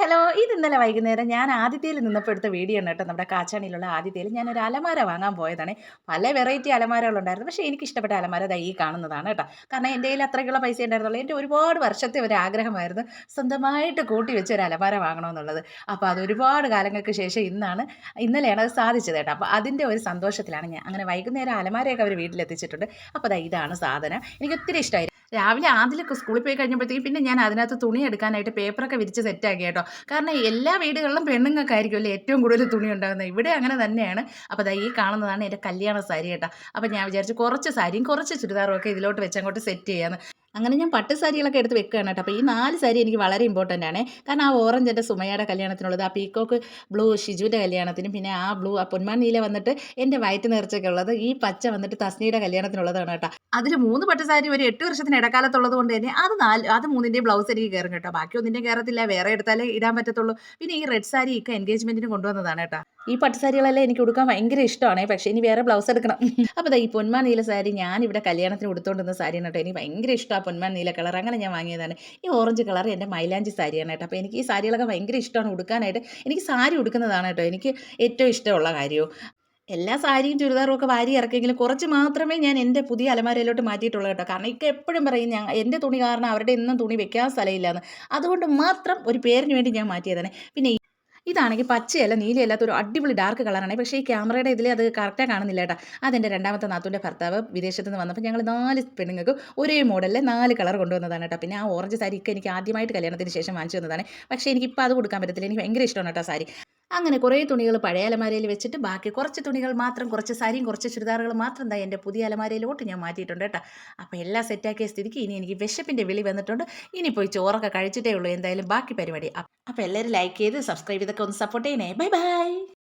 Hello ഇത് ഇന്നലെ വൈകുന്നേരം ഞാൻ ആദിത്യയിൽ നിന്നപ്പോൾ എടുത്ത വീഡിയോ ആണ് കേട്ടോ. നമ്മുടെ കാച്ചാണിയിലുള്ള ആദിത്യയിൽ ഞാനൊരു അലമാര വാങ്ങാൻ പോയതാണ്. പല വെറൈറ്റി അലമാരകളുണ്ടായിരുന്നു പക്ഷേ എനിക്ക് ഇഷ്ടപ്പെട്ട അലമാര ഈ കാണുന്നതാണ് കേട്ടോ. കാരണം എന്റെ കയ്യിൽ അത്രയ്ക്കുള്ള പൈസ ഉണ്ടായിരുന്നുള്ളൂ. എന്റെ ഒരുപാട് വർഷത്തെ ഒരു ആഗ്രഹമായിരുന്നു സ്വന്തമായിട്ട് കൂട്ടി വെച്ച് ഒരു അലമാര വാങ്ങണമെന്നുള്ളത്. അപ്പോൾ അത് ഒരുപാട് കാലങ്ങൾക്ക് ശേഷം ഇന്നാണ് ഇന്നലെയാണ് അത് സാധിച്ചത് കേട്ടോ. അപ്പോൾ അതിന്റെ ഒരു സന്തോഷത്തിലാണ് ഞാൻ. അങ്ങനെ വൈകുന്നേരം അലമാരയൊക്കെ അവർ വീട്ടിലെത്തിച്ചിട്ടുണ്ട്. അപ്പോൾ ഇതാണ് സാധനം. എനിക്ക് ഒത്തിരി ഇഷ്ടമായി രാവിലെ ആദ്യമൊക്കെ സ്കൂളിൽ പോയി കഴിഞ്ഞപ്പോഴത്തേക്കും പിന്നെ ഞാൻ അതിനകത്ത് തുണി എടുക്കാനായിട്ട് പേപ്പറൊക്കെ വിരിച്ച് സെറ്റാക്കി കേട്ടോ. കാരണം എല്ലാ വീടുകളിലും പെണ്ണുങ്ങൾക്കായിരിക്കുമല്ലോ ഏറ്റവും കൂടുതൽ തുണി ഉണ്ടാകുന്നത്. ഇവിടെ അങ്ങനെ തന്നെയാണ്. അപ്പോൾ അതാ ഈ കാണുന്നതാണ് എന്റെ കല്യാണ സാരി കേട്ടോ. അപ്പോൾ ഞാൻ വിചാരിച്ചു കുറച്ച് സാരിയും കുറച്ച് ചുരിദാറും ഒക്കെ ഇതിലോട്ട് വെച്ചങ്ങോട്ട് സെറ്റ് ചെയ്യാമെന്ന് അങ്ങനെ ഞാൻ പട്ട് സാരികളൊക്കെ എടുത്ത് വെക്കുകയാണ് കേട്ടോ. അപ്പോൾ ഈ നാല് സാരി എനിക്ക് വളരെ ഇമ്പോർട്ടന്റ് ആണ്. കാരണം ആ ഓറഞ്ച് എന്റെ സുമയുടെ കല്യാണത്തിനുള്ളത് ആ പീക്കോക്ക് ബ്ലൂ ഷിജുവിന്റെ കല്യാണത്തിനും പിന്നെ ആ ബ്ലൂ ആ പൊന്മാൻ നീല വന്നിട്ട് എന്റെ വയറ്റ് നേർച്ചയൊക്കെ ഉള്ളത് ഈ പച്ച വന്നിട്ട് തസ്നിയുടെ കല്യാണത്തിനുള്ളതാണ് കേട്ടോ. അതിൽ മൂന്ന് പട്ട് സാരി ഒരു എട്ട് വർഷത്തിന് ഇടക്കാലത്തുള്ളത് കൊണ്ട് തന്നെ അത് നാല് അത് മൂന്നിന്റെയും ബ്ലൗസ് എനിക്ക് കയറും കേട്ടോ. ബാക്കി ഒന്നിന്റെയും കയറത്തില്ല വേറെ എടുത്താലേ ഇടാൻ പറ്റത്തുള്ളൂ. പിന്നെ ഈ റെഡ് സാരി ഒക്കെ എൻഗേജ്മെന്റിന് കൊണ്ടുവന്നതാണ് കേട്ടോ. ഈ പട്ട് സാരികളെല്ലാം എനിക്ക് ഉടുക്കാൻ ഭയങ്കര ഇഷ്ടമാണ്. പക്ഷേ ഇനി വേറെ ബ്ലൗസ് എടുക്കണം. അപ്പോൾ ഈ പൊന്മാ നീല സാരി ഞാൻ ഇവിടെ കല്യാണത്തിന് ഉടുത്തോണ്ടിരുന്ന സാരിയാണ് കേട്ടോ. എനിക്ക് ഭയങ്കര ഇഷ്ടമാണ് പൊന്മാൻ നീല കളർ. അങ്ങനെ ഞാൻ വാങ്ങിയതാണ്. ഈ ഓറഞ്ച് കളർ എന്റെ മൈലാഞ്ചി സാരിയാണ് കേട്ടോ. അപ്പോൾ എനിക്ക് ഈ സാരികളൊക്കെ ഭയങ്കര ഇഷ്ടമാണ് ഉടുക്കാനായിട്ട്. എനിക്ക് സാരി ഉടുക്കുന്നതാണ് കേട്ടോ. എനിക്ക് ഏറ്റവും ഇഷ്ടമുള്ള കാര്യവും. എല്ലാ സാരിയും ചുരിദാറും ഒക്കെ വാരി ഇറക്കിയെങ്കിലും കുറച്ച് മാത്രമേ ഞാൻ എന്റെ പുതിയ അലമാരയിലോട്ട് മാറ്റിയിട്ടുള്ളൂ കേട്ടോ. കാരണം ഇക്ക എപ്പോഴും പറയും ഞാൻ എന്റെ തുണി കാരണം അവരുടെ ഇന്നും തുണി വെക്കാൻ സ്ഥലമില്ലാന്ന്. അതുകൊണ്ട് മാത്രം ഒരു പേരിന് വേണ്ടി ഞാൻ മാറ്റിയതാണ്. പിന്നെ ഇതാണെങ്കിൽ പച്ചയല്ല നീലയല്ലാത്ത ഒരു അടിപൊളി ഡാർക്ക് കളറാണ് പക്ഷേ ഈ ക്യാമറയുടെ ഇതിൽ അത് കറക്റ്റായി കാണുന്നില്ല കേട്ടോ. അതെന്റെ രണ്ടാമത്തെ നാത്തൂന്റെ ഭർത്താവ് വിദേശത്ത് നിന്ന് വന്നപ്പോൾ ഞങ്ങൾ നാല് പെണ്ണുങ്ങൾക്ക് ഒരേ മോഡലിൽ നാല് കളർ കൊണ്ടുവന്നതാണ് കേട്ടോ. പിന്നെ ആ ഓറഞ്ച് സാരി ഒക്കെ എനിക്ക് ആദ്യമായിട്ട് കല്യാണത്തിന് ശേഷം വാങ്ങിച്ചു തന്നതാണ്. പക്ഷേ എനിക്കിപ്പോൾ അത് കൊടുക്കാൻ പറ്റത്തില്ല. എനിക്ക് ഭയങ്കര ഇഷ്ടമാണ് കേട്ടോ സാരി അങ്ങനെ കുറേ തുണികൾ പഴയ അലമാരയിൽ വെച്ചിട്ട് ബാക്കി കുറച്ച് തുണികൾ മാത്രം കുറച്ച് സാരിയും കുറച്ച് ചുരിദാറുകൾ മാത്രം എന്താ എന്റെ പുതിയ അലമാരയിലോട്ട് ഞാൻ മാറ്റിയിട്ടുണ്ട് കേട്ടോ. അപ്പോൾ എല്ലാം സെറ്റാക്കിയ സ്ഥിതിക്ക് ഇനി എനിക്ക് വിശപ്പിന്റെ വിളി വന്നിട്ടുണ്ട്. ഇനി പോയി ചോറൊക്കെ കഴിച്ചിട്ടേ ഉള്ളൂ. എന്തായാലും ബാക്കി പരിപാടി. അപ്പോൾ എല്ലാവരും ലൈക്ക് ചെയ്ത് സബ്സ്ക്രൈബ് ചെയ്തൊക്കെ ഒന്ന് സപ്പോർട്ട് ചെയ്യണേ. Bye bye